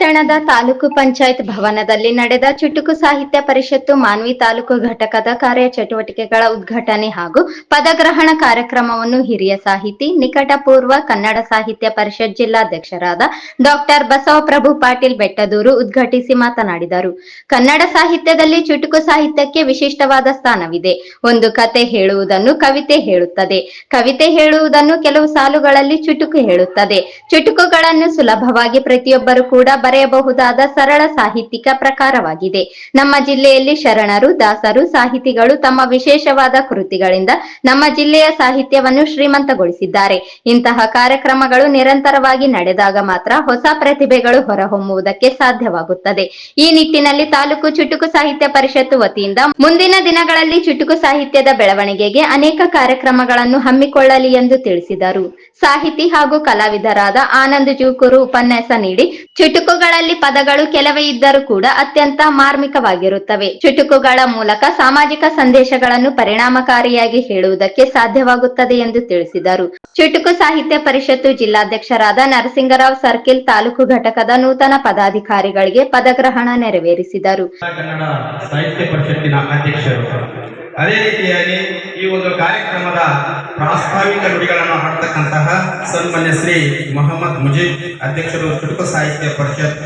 ಪಟ್ಟಣದ ತಾಲೂಕು ಪಂಚಾಯತ್ ಭವನದಲ್ಲಿ ನಡೆದ ಚುಟುಕು ಸಾಹಿತ್ಯ ಪರಿಷತ್ತು ಮಾನ್ವಿ ತಾಲೂಕು ಘಟಕದ ಕಾರ್ಯಚಟುವಟಿಕೆಗಳ ಉದ್ಘಾಟನೆ ಹಾಗೂ ಪದಗ್ರಹಣ ಕಾರ್ಯಕ್ರಮವನ್ನು ಹಿರಿಯ ಸಾಹಿತಿ, ನಿಕಟಪೂರ್ವ ಕನ್ನಡ ಸಾಹಿತ್ಯ ಪರಿಷತ್ ಜಿಲ್ಲಾಧ್ಯಕ್ಷರಾದ ಡಾಕ್ಟರ್ ಬಸವಪ್ರಭು ಪಾಟೀಲ್ ಬೆಟ್ಟದೂರು ಉದ್ಘಾಟಿಸಿ ಮಾತನಾಡಿದರು. ಕನ್ನಡ ಸಾಹಿತ್ಯದಲ್ಲಿ ಚುಟುಕು ಸಾಹಿತ್ಯಕ್ಕೆ ವಿಶಿಷ್ಟವಾದ ಸ್ಥಾನವಿದೆ. ಒಂದು ಕತೆ ಹೇಳುವುದನ್ನು ಕವಿತೆ ಹೇಳುತ್ತದೆ. ಕವಿತೆ ಹೇಳುವುದನ್ನು ಕೆಲವು ಸಾಲುಗಳಲ್ಲಿ ಚುಟುಕು ಹೇಳುತ್ತದೆ. ಚುಟುಕುಗಳನ್ನು ಸುಲಭವಾಗಿ ಪ್ರತಿಯೊಬ್ಬರು ಕೂಡ ಬರೆಯಬಹುದಾದ ಸರಳ ಸಾಹಿತ್ಯಿಕ ಪ್ರಕಾರವಾಗಿದೆ. ನಮ್ಮ ಜಿಲ್ಲೆಯಲ್ಲಿ ಶರಣರು, ದಾಸರು, ಸಾಹಿತಿಗಳು ತಮ್ಮ ವಿಶೇಷವಾದ ಕೃತಿಗಳಿಂದ ನಮ್ಮ ಜಿಲ್ಲೆಯ ಸಾಹಿತ್ಯವನ್ನು ಶ್ರೀಮಂತಗೊಳಿಸಿದ್ದಾರೆ. ಇಂತಹ ಕಾರ್ಯಕ್ರಮಗಳು ನಿರಂತರವಾಗಿ ನಡೆದಾಗ ಮಾತ್ರ ಹೊಸ ಪ್ರತಿಭೆಗಳು ಹೊರಹೊಮ್ಮುವುದಕ್ಕೆ ಸಾಧ್ಯವಾಗುತ್ತದೆ. ಈ ನಿಟ್ಟಿನಲ್ಲಿ ತಾಲೂಕು ಚುಟುಕು ಸಾಹಿತ್ಯ ಪರಿಷತ್ತು ವತಿಯಿಂದ ಮುಂದಿನ ದಿನಗಳಲ್ಲಿ ಚುಟುಕು ಸಾಹಿತ್ಯದ ಬೆಳವಣಿಗೆಗೆ ಅನೇಕ ಕಾರ್ಯಕ್ರಮಗಳನ್ನು ಹಮ್ಮಿಕೊಳ್ಳಲಿ ಎಂದು ತಿಳಿಸಿದರು. ಸಾಹಿತಿ ಹಾಗೂ ಕಲಾವಿದರಾದ ಆನಂದ್ ಜೂಕೂರು ಉಪನ್ಯಾಸ ನೀಡಿ ಚುಟುಕುಗಳಲ್ಲಿ ಪದಗಳು ಕೆಲವೇ ಇದ್ದರೂ ಕೂಡ ಅತ್ಯಂತ ಮಾರ್ಮಿಕವಾಗಿರುತ್ತವೆ. ಚುಟುಕುಗಳ ಮೂಲಕ ಸಾಮಾಜಿಕ ಸಂದೇಶಗಳನ್ನು ಪರಿಣಾಮಕಾರಿಯಾಗಿ ಹೇಳುವುದಕ್ಕೆ ಸಾಧ್ಯವಾಗುತ್ತದೆ ಎಂದು ತಿಳಿಸಿದರು. ಚುಟುಕು ಸಾಹಿತ್ಯ ಪರಿಷತ್ತು ಜಿಲ್ಲಾಧ್ಯಕ್ಷರಾದ ನರಸಿಂಗರಾವ್ ಸರ್ಕಿಲ್ ತಾಲೂಕು ಘಟಕದ ನೂತನ ಪದಾಧಿಕಾರಿಗಳಿಗೆ ಪದಗ್ರಹಣ ನೆರವೇರಿಸಿದರು. ಅದೇ ರೀತಿಯಾಗಿ ಈ ಒಂದು ಕಾರ್ಯಕ್ರಮದ ಪ್ರಾಸ್ತಾವಿಕ ನುಡಿಗಳನ್ನು ಹಾಡ್ತಕ್ಕಂತಹ ಸನ್ಮಾನ್ಯ ಶ್ರೀ ಮೊಹಮ್ಮದ್ ಮುಜೀಬ್ ಅಧ್ಯಕ್ಷರು ಚುಟುಕು ಸಾಹಿತ್ಯ ಪರಿಷತ್.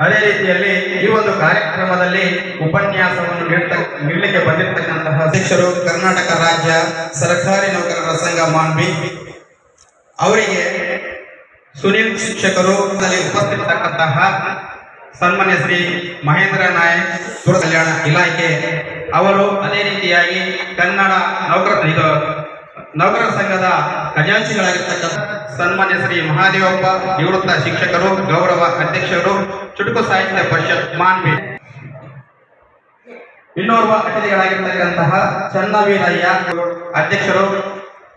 ಅದೇ ರೀತಿಯಲ್ಲಿ ಈ ಒಂದು ಕಾರ್ಯಕ್ರಮದಲ್ಲಿ ಉಪನ್ಯಾಸವನ್ನು ನೀಡಲಿಕ್ಕೆ ಬಂದಿರತಕ್ಕಂತಹ ಅಧ್ಯಕ್ಷರು ಕರ್ನಾಟಕ ರಾಜ್ಯ ಸರ್ಕಾರಿ ನೌಕರರ ಸಂಘ ಮಾನ್ವಿ ಅವರಿಗೆ ಸುನೀಲ್ ಶಿಕ್ಷಕರು ಅಲ್ಲಿ ಉಪಸ್ಥಿತಕ್ಕಂತಹ ಸನ್ಮಾನ್ಯ ಶ್ರೀ ಮಹೇಂದ್ರ ನಾಯಕ್ ದೂರ ಕಲ್ಯಾಣ ಇಲಾಖೆ ಅವರು ಅದೇ ರೀತಿಯಾಗಿ ಕನ್ನಡ ನೌಕರ ಇದು ನೌಕರರ ಸಂಘದ ಖಜಾಂಚಿಗಳಾಗಿರ್ತಕ್ಕಂಥ ಸನ್ಮಾನ್ಯ ಶ್ರೀ ಮಹಾದೇವಪ್ಪ, ನಿವೃತ್ತ ಶಿಕ್ಷಕರು, ಗೌರವ ಅಧ್ಯಕ್ಷರು, ಚುಟುಕು ಸಾಹಿತ್ಯ ಪರಿಷತ್ ಮಾನ್ವಿ. ಇನ್ನೋರ್ವ ಅತಿಥಿಗಳಾಗಿರ್ತಕ್ಕಂತಹ ಚನ್ನವೀರಯ್ಯ ಅಧ್ಯಕ್ಷರು,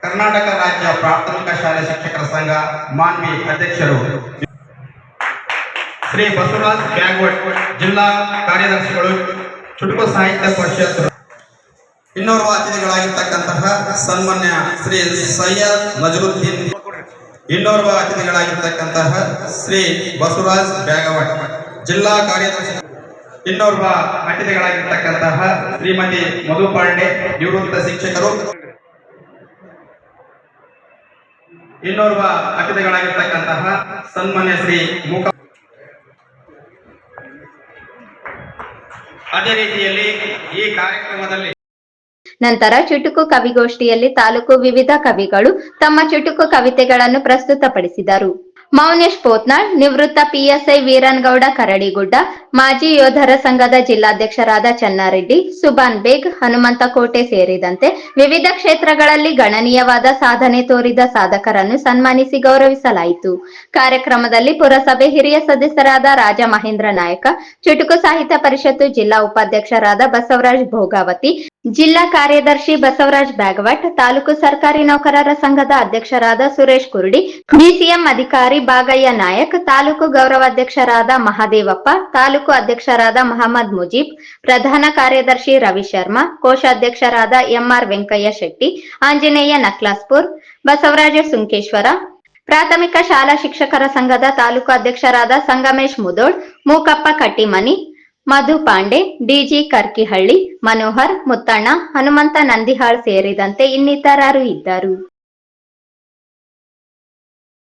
ಕರ್ನಾಟಕ ರಾಜ್ಯ ಪ್ರಾಥಮಿಕ ಶಾಲೆ ಶಿಕ್ಷಕರ ಸಂಘ ಮಾನ್ವಿ ಅಧ್ಯಕ್ಷರು. ಶ್ರೀ ಬಸವರಾಜ್ ಬ್ಯಾಗ್ವಟ್ ಜಿಲ್ಲಾ ಕಾರ್ಯದರ್ಶಿಗಳು, ಚುಟುಕು ಸಾಹಿತ್ಯ ಪರಿಷತ್ ಇನ್ನೋರ್ವ ಅತಿಥಿಗಳಾಗಿರ್ತಕ್ಕಂತಹ ಸನ್ಮಾನ್ಯ ಶ್ರೀ ಸೈಯದ್ ನಜರುದ್ದೀನ್. ಇನ್ನೋರ್ವ ಅತಿಥಿಗಳಾಗಿರ್ತಕ್ಕಂತಹ ಶ್ರೀ ಬಸವರಾಜ್ ಬ್ಯಾಗವಟ್, ಜಿಲ್ಲಾ ಕಾರ್ಯದರ್ಶಿ. ಇನ್ನೋರ್ವ ಅತಿಥಿಗಳಾಗಿರ್ತಕ್ಕಂತಹ ಶ್ರೀಮತಿ ಮಧು ಪಾಂಡೆ, ನಿವೃತ್ತ ಶಿಕ್ಷಕರು. ಇನ್ನೋರ್ವ ಅತಿಥಿಗಳಾಗಿರ್ತಕ್ಕಂತಹ ಸನ್ಮಾನ್ಯ ಶ್ರೀ ಮುಖ ಅದೇ ರೀತಿಯಲ್ಲಿ ಈ ಕಾರ್ಯಕ್ರಮದಲ್ಲಿ ನಂತರ ಚುಟುಕು ಕವಿಗೋಷ್ಠಿಯಲ್ಲಿ ತಾಲೂಕು ವಿವಿಧ ಕವಿಗಳು ತಮ್ಮ ಚುಟುಕು ಕವಿತೆಗಳನ್ನು ಪ್ರಸ್ತುತಪಡಿಸಿದರು. ಮೌನೇಶ್ ಪೋತ್ನಾಳ್, ನಿವೃತ್ತ ಪಿಎಸ್ಐ ವೀರನ್ಗೌಡ ಕರಡಿಗುಡ್ಡ, ಮಾಜಿ ಯೋಧರ ಸಂಘದ ಜಿಲ್ಲಾಧ್ಯಕ್ಷರಾದ ಚನ್ನಾರೆಡ್ಡಿ ಸುಬಾನ್ ಬೇಗ್, ಹನುಮಂತ ಕೋಟೆ ಸೇರಿದಂತೆ ವಿವಿಧ ಕ್ಷೇತ್ರಗಳಲ್ಲಿ ಗಣನೀಯವಾದ ಸಾಧನೆ ತೋರಿದ ಸಾಧಕರನ್ನು ಸನ್ಮಾನಿಸಿ ಗೌರವಿಸಲಾಯಿತು. ಕಾರ್ಯಕ್ರಮದಲ್ಲಿ ಪುರಸಭೆ ಹಿರಿಯ ಸದಸ್ಯರಾದ ರಾಜ ಮಹೇಂದ್ರ ನಾಯಕ, ಚುಟುಕು ಸಾಹಿತ್ಯ ಪರಿಷತ್ತು ಜಿಲ್ಲಾ ಉಪಾಧ್ಯಕ್ಷರಾದ ಬಸವರಾಜ್ ಭೋಗಾವತಿ, ಜಿಲ್ಲಾ ಕಾರ್ಯದರ್ಶಿ ಬಸವರಾಜ್ ಬ್ಯಾಗವಟ್, ತಾಲೂಕು ಸರ್ಕಾರಿ ನೌಕರರ ಸಂಘದ ಅಧ್ಯಕ್ಷರಾದ ಸುರೇಶ್ ಕುರುಡಿ ಬಿಸಿಎಂ ಅಧಿಕಾರಿ ಬಾಗಯ್ಯ ನಾಯಕ್, ತಾಲೂಕು ಗೌರವಾಧ್ಯಕ್ಷರಾದ ಮಹಾದೇವಪ್ಪ, ತಾಲೂಕು ಅಧ್ಯಕ್ಷರಾದ ಮಹಮ್ಮದ್ ಮುಜೀಬ್, ಪ್ರಧಾನ ಕಾರ್ಯದರ್ಶಿ ರವಿ ಶರ್ಮಾ, ಕೋಶಾಧ್ಯಕ್ಷರಾದ ಎಂಆರ್ ವೆಂಕಯ್ಯ ಶೆಟ್ಟಿ, ಆಂಜನೇಯ ನಕ್ಲಾಸ್ಪುರ್, ಬಸವರಾಜ ಸುಂಕೇಶ್ವರ, ಪ್ರಾಥಮಿಕ ಶಾಲಾ ಶಿಕ್ಷಕರ ಸಂಘದ ತಾಲೂಕು ಅಧ್ಯಕ್ಷರಾದ ಸಂಗಮೇಶ್ ಮುದೋಳ್, ಮೂಕಪ್ಪ ಕಟ್ಟಿಮನಿ, ಮಧು ಪಾಂಡೆ, ಡಿಜಿ ಕರ್ಕಿಹಳ್ಳಿ, ಮನೋಹರ್, ಮುತ್ತಣ್ಣ, ಹನುಮಂತ ನಂದಿಹಾಳ್ ಸೇರಿದಂತೆ ಇನ್ನಿತರರು ಇದ್ದರು.